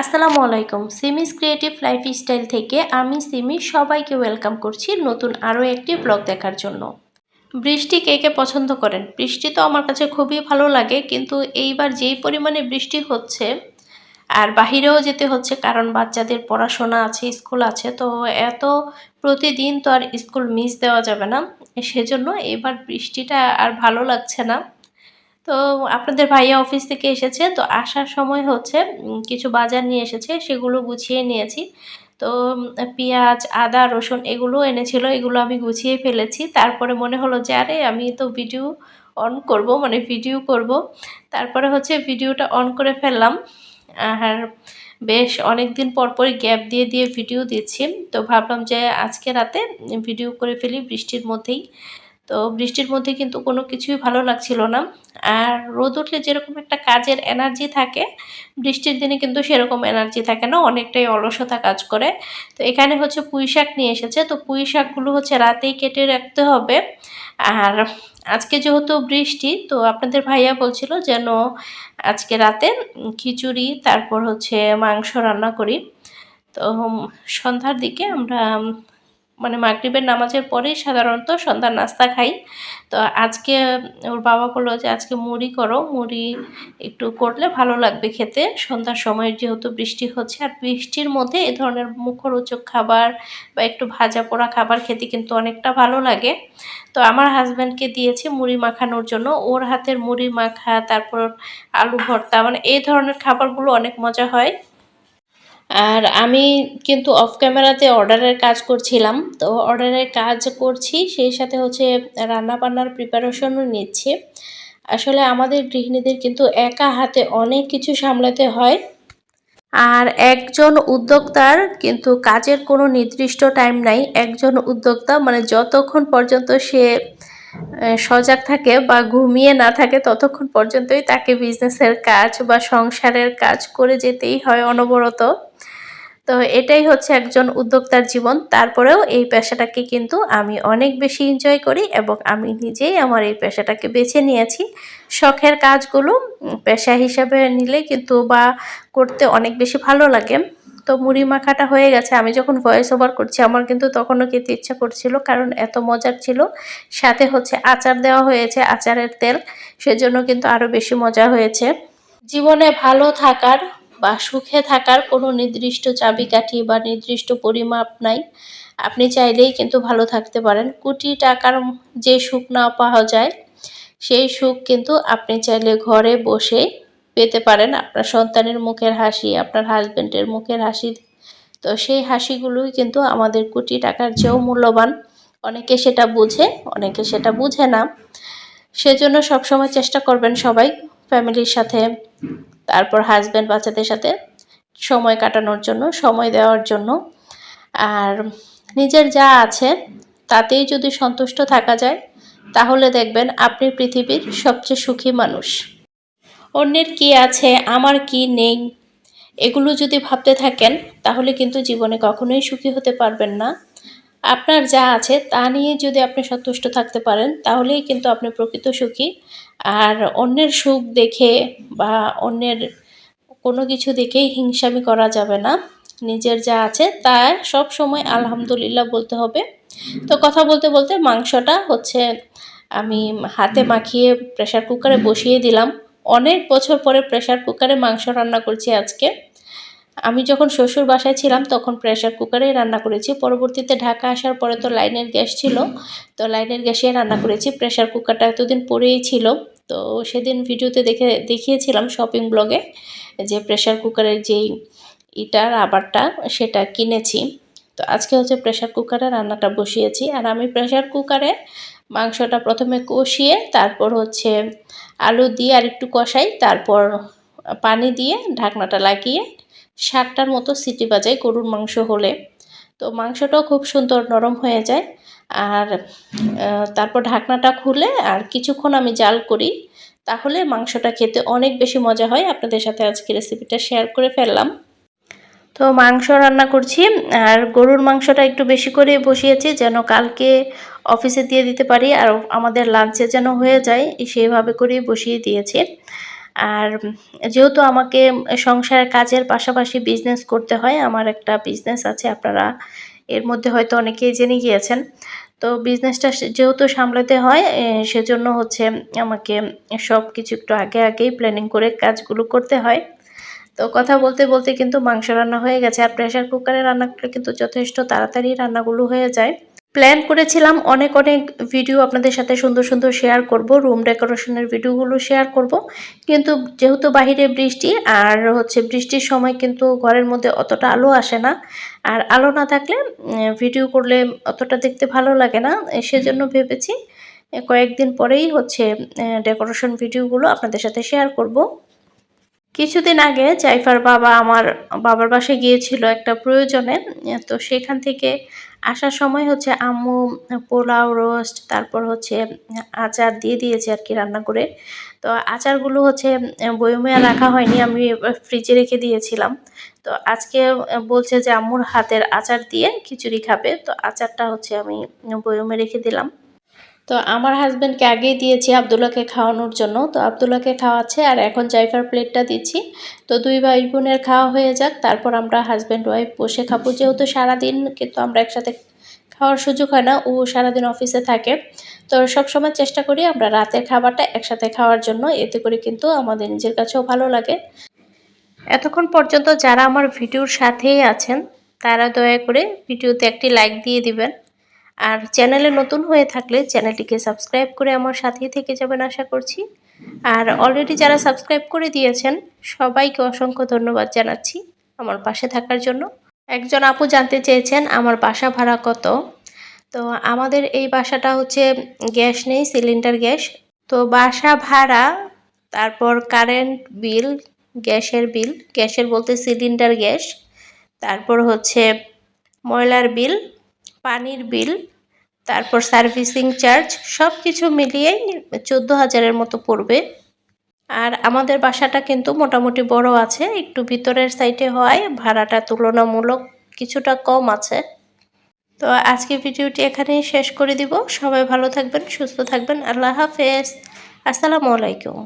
আসসালামু আলাইকুম। সিমিস creative life style থেকে আমি সিমি সবাইকে ওয়েলকাম করছি নতুন আরও একটি ব্লগ দেখার জন্য। বৃষ্টি কে কে পছন্দ করেন? বৃষ্টি তো আমার কাছে খুবই ভালো লাগে, কিন্তু এইবার যেই পরিমাণে বৃষ্টি হচ্ছে আর বাহিরেও যেতে হচ্ছে, কারণ বাচ্চাদের পড়াশোনা আছে, স্কুল আছে, তো এত প্রতিদিন তো আর স্কুল মিস দেওয়া যাবে না। সেজন্য এবার বৃষ্টিটা আর ভালো লাগছে না। তো আপনাদের ভাইয়া অফিস থেকে এসেছে। তো আসার সময় হচ্ছে কিছু বাজার নিয়ে এসেছে, সেগুলো গুছিয়ে নিয়েছি। তো পেঁয়াজ, আদা, রসুন এগুলো এনেছিল, এগুলো আমি গুছিয়ে ফেলেছি। তারপরে মনে হলো যে, আরে, আমি তো ভিডিও অন করব মানে ভিডিও করব। তারপরে হচ্ছে ভিডিওটা অন করে ফেললাম। আর বেশ অনেক দিন পরপরই গ্যাপ দিয়ে দিয়ে ভিডিও দিচ্ছি। তো ভাবলাম যে, আজকে রাতে ভিডিও করে ফেলি বৃষ্টির মধ্যেই। তো বৃষ্টির মধ্যে কিন্তু কোনো কিছুই ভালো লাগছিল না। আর রোদ উঠলে যেরকম একটা কাজের এনার্জি থাকে, বৃষ্টির দিনে কিন্তু সেরকম এনার্জি থাকে না, অনেকটাই অলসতা কাজ করে। তো এখানে হচ্ছে পুঁই শাক নিয়ে এসেছে, তো পুঁই শাকগুলো হচ্ছে রাতেই কেটে রাখতে হবে। আর আজকে যেহেতু বৃষ্টি, তো আপনাদের ভাইয়া বলছিল যেন আজকে রাতে খিচুড়ি, তারপর হচ্ছে মাংস রান্না করি। তো সন্ধ্যার দিকে আমরা মানে মাগরিবের নামাজের পরেই সাধারণত সন্ধ্যার নাস্তা খাই। তো আজকে ওর বাবা বলল যে, আজকে মুড়ি করো, মুড়ি একটু করলে ভালো লাগবে খেতে। সন্ধ্যার সময় যেহেতু বৃষ্টি হচ্ছে, আর বৃষ্টির মধ্যে এ ধরনের মুখরোচক খাবার বা একটু ভাজা পোড়া খাবার খেতে কিন্তু অনেকটা ভালো লাগে। তো আমার হাজব্যান্ডকে দিয়েছি মুড়ি মাখানোর জন্য। ওর হাতের মুড়ি মাখা, তারপর আলু ভর্তা মানে এই ধরনের খাবারগুলো অনেক মজা হয়। আর আমি কিন্তু অফ ক্যামেরাতে অর্ডারের কাজ করছিলাম। তো অর্ডারের কাজ করছি, সেই সাথে হচ্ছে রান্না বান্নার প্রিপারেশনও নিচ্ছি। আসলে আমাদের গৃহিণীদের কিন্তু একা হাতে অনেক কিছু সামলাতে হয়। আর একজন উদ্যোক্তার কিন্তু কাজের কোনো নির্দিষ্ট টাইম নাই। একজন উদ্যোক্তা মানে যতক্ষণ পর্যন্ত সে সজাগ থাকে বা ঘুমিয়ে না থাকে ততক্ষণ পর্যন্তই তাকে বিজনেসের কাজ বা সংসারের কাজ করে যেতেই হয় অনবরত। তো এটাই হচ্ছে একজন উদ্যোক্তার জীবন। তারপরেও এই পেশাটাকে কিন্তু আমি অনেক বেশি এনজয় করি এবং আমি নিজেই আমার এই পেশাটাকে বেছে নিয়েছি। শখের কাজগুলো পেশা হিসাবে নিলে কিন্তু বা করতে অনেক বেশি ভালো লাগে। তো মুড়ি মাখাটা হয়ে গেছে, আমি যখন ভয়েস ওভার করছি, আমার কিন্তু তখনও খেতে ইচ্ছা করছিল, কারণ এত মজার ছিল। সাথে হচ্ছে আচার দেওয়া হয়েছে, আচারের তেল, সেজন্য কিন্তু আরও বেশি মজা হয়েছে। জীবনে ভালো থাকার বা সুখে থাকার কোনো নির্দিষ্ট চাবিকাঠি বা নির্দিষ্ট পরিমাপ নাই। আপনি চাইলেই কিন্তু ভালো থাকতে পারেন। কোটি টাকার যে সুখ না পাওয়া যায়, সেই সুখ কিন্তু আপনি চাইলে ঘরে বসে পেতে পারেন আপনার সন্তানের মুখের হাসি, আপনার হাজব্যান্ডের মুখের হাসি। তো সেই হাসিগুলোই কিন্তু আমাদের কোটি টাকার চেয়েও মূল্যবান। অনেকে সেটা বুঝে, অনেকে সেটা বুঝে না। সেজন্য সবসময় চেষ্টা করবেন সবাই ফ্যামিলির সাথে, তারপর হাজব্যান্ড বাচ্চাদের সাথে সময় কাটানোর জন্য, সময় দেওয়ার জন্য। আর নিজের যা আছে তাতেই যদি সন্তুষ্ট থাকা যায়, তাহলে দেখবেন আপনি পৃথিবীর সবচেয়ে সুখী মানুষ। অন্যের কি আছে, আমার কি নেই, এগুলো যদি ভাবতে থাকেন, তাহলে কিন্তু জীবনে কখনোই সুখী হতে পারবেন না। আপনার যা আছে, তা নিয়ে যদি আপনি সন্তুষ্ট থাকতে পারেন, তাহলেই কিন্তু আপনি প্রকৃত সুখী। আর অন্যের সুখ দেখে বা অন্যের কোনো কিছু দেখেই হিংসামি করা যাবে না। নিজের যা আছে, তা সব সময় আলহামদুলিল্লাহ বলতে হবে। তো কথা বলতে বলতে মাংসটা হচ্ছে, আমি হাতে মাখিয়ে প্রেশার কুকারে বসিয়ে দিলাম। অনেক বছর পরে প্রেশার কুকারে মাংস রান্না করছি আজকে। আমি যখন শ্বশুর বাসায় ছিলাম, তখন প্রেশার কুকারেই রান্না করেছি। পরবর্তীতে ঢাকা আসার পরে তো লাইনের গ্যাস ছিল। তো লাইনের গ্যাসে রান্না করেছি। প্রেশার কুকারটা এতদিন পরেই ছিল। তো সেদিন ভিডিওতে দেখে, দেখিয়েছিলাম শপিং ব্লগে যে প্রেশার কুকারের যেই ইটার আবারটা সেটা কিনেছি। তো আজকে হচ্ছে প্রেশার কুকারে রান্নাটা বসিয়েছি। আর আমি প্রেশার কুকারে মাংসটা প্রথমে কষিয়ে, তারপর হচ্ছে আলু দিয়ে আর একটু কষাই, তারপর পানি দিয়ে ঢাকনাটা লাগিয়ে ষাটটার মতো সিটি বাজাই গরুর মাংস হলে। তো মাংসটাও খুব সুন্দর নরম হয়ে যায়। আর তারপর ঢাকনাটা খুলে আর কিছুক্ষণ আমি জাল করি, তাহলে মাংসটা খেতে অনেক বেশি মজা হয়। আপনাদের সাথে আজকে রেসিপিটা শেয়ার করে ফেললাম। তো মাংস রান্না করছি, আর গরুর মাংসটা একটু বেশি করে বসিয়েছি, যেন কালকে অফিসে দিয়ে দিতে পারি আর আমাদের লাঞ্চে যেন হয়ে যায়, সেইভাবে করেই বসিয়ে দিয়েছি। আর যেহেতু আমাকে সংসারের কাজের পাশাপাশি বিজনেস করতে হয়, আমার একটা বিজনেস আছে, আপনারা এর মধ্যে হয়তো অনেকেই জেনে গিয়েছেন। তো বিজনেসটা যেহেতু সামলাতে হয় সেজন্য হচ্ছে আমাকে সব কিছু একটু আগে আগেই প্ল্যানিং করে কাজগুলো করতে হয়। তো কথা বলতে বলতে কিন্তু মাংস রান্না হয়ে গেছে, আর প্রেশার কুকারে রান্না করলে কিন্তু যথেষ্ট তাড়াতাড়ি রান্নাগুলো হয়ে যায়। প্ল্যান করেছিলাম, অনেক অনেক ভিডিও আপনাদের সাথে সুন্দর সুন্দর শেয়ার করব রুম ডেকোরেশনের ভিডিওগুলো শেয়ার করব। কিন্তু যেহেতু বাহিরে বৃষ্টি, আর হচ্ছে বৃষ্টির সময় কিন্তু ঘরের মধ্যে অতটা আলো আসে না, আর আলো না থাকলে ভিডিও করলে অতটা দেখতে ভালো লাগে না সেজন্য ভেবেছি কয়েকদিন পরেই হচ্ছে ডেকোরেশন ভিডিওগুলো আপনাদের সাথে শেয়ার করব। কিছুদিন আগে জাইফার বাবা আমার বাবার বাসায় গিয়েছিল একটা প্রয়োজনে, তো সেখান থেকে আসার সময় হচ্ছে আম্মু পোলাও রোস্ট, তারপর হচ্ছে আচার দিয়ে দিয়েছে আর কি রান্না করে। তো আচারগুলো হচ্ছে বয়মে রাখা হয়নি, আমি ফ্রিজে রেখে দিয়েছিলাম। তো আজকে বলছে যে আম্মুর হাতের আচার দিয়ে খিচুড়ি খাবে, তো আচারটা হচ্ছে আমি বয়মে রেখে দিলাম। তো আমার হাজব্যান্ডকে আগেই দিয়েছি আবদুল্লাকে খাওয়ানোর জন্য। তো আবদুল্লাকে খাওয়াচ্ছে আর এখন জাইফার প্লেটটা দিচ্ছি। তো দুই ভাই বোনের খাওয়া হয়ে যাক, তারপর আমরা হাজব্যান্ড ওয়াইফ বসে খাব। যেহেতু সারাদিন কিন্তু আমরা একসাথে খাওয়ার সুযোগ হয় না, ও সারাদিন অফিসে থাকে। তো সব সময় চেষ্টা করি আমরা রাতের খাবারটা একসাথে খাওয়ার জন্য। এতে করে কিন্তু আমাদের নিজের কাছেও ভালো লাগে। এতক্ষণ পর্যন্ত যারা আমার ভিডিওর সাথেই আছেন, তারা দয়া করে ভিডিওতে একটি লাইক দিয়ে দিবেন। আর চ্যানেলে নতুন হয়ে থাকলে চ্যানেলটিকে সাবস্ক্রাইব করে আমার সাথেই থেকে যাবেন আশা করছি। আর অলরেডি যারা সাবস্ক্রাইব করে দিয়েছেন, সবাইকে অসংখ্য ধন্যবাদ জানাচ্ছি আমার পাশে থাকার জন্য। একজন আপু জানতে চেয়েছেন, আমার বাসা ভাড়া কত? তো আমাদের এই বাসাটা হচ্ছে গ্যাস নেই, সিলিন্ডার গ্যাস। তো বাসা ভাড়া, তারপর কারেন্ট বিল, গ্যাসের বিল, গ্যাসের বলতে সিলিন্ডার গ্যাস, তারপর হচ্ছে ময়লার বিল পানির বিল, তারপর সার্ভিসিং চার্জ সব কিছু মিলিয়েই চোদ্দ হাজারের মতো পড়বে। আর আমাদের বাসাটা কিন্তু মোটামুটি বড় আছে, একটু ভিতরের সাইডে হওয়ায় ভাড়াটা তুলনামূলক কিছুটা কম আছে। তো আজকে ভিডিওটি এখানেই শেষ করে দিব। সবাই ভালো থাকবেন, সুস্থ থাকবেন, আল্লাহ হাফেজ। আসসালামু আলাইকুম।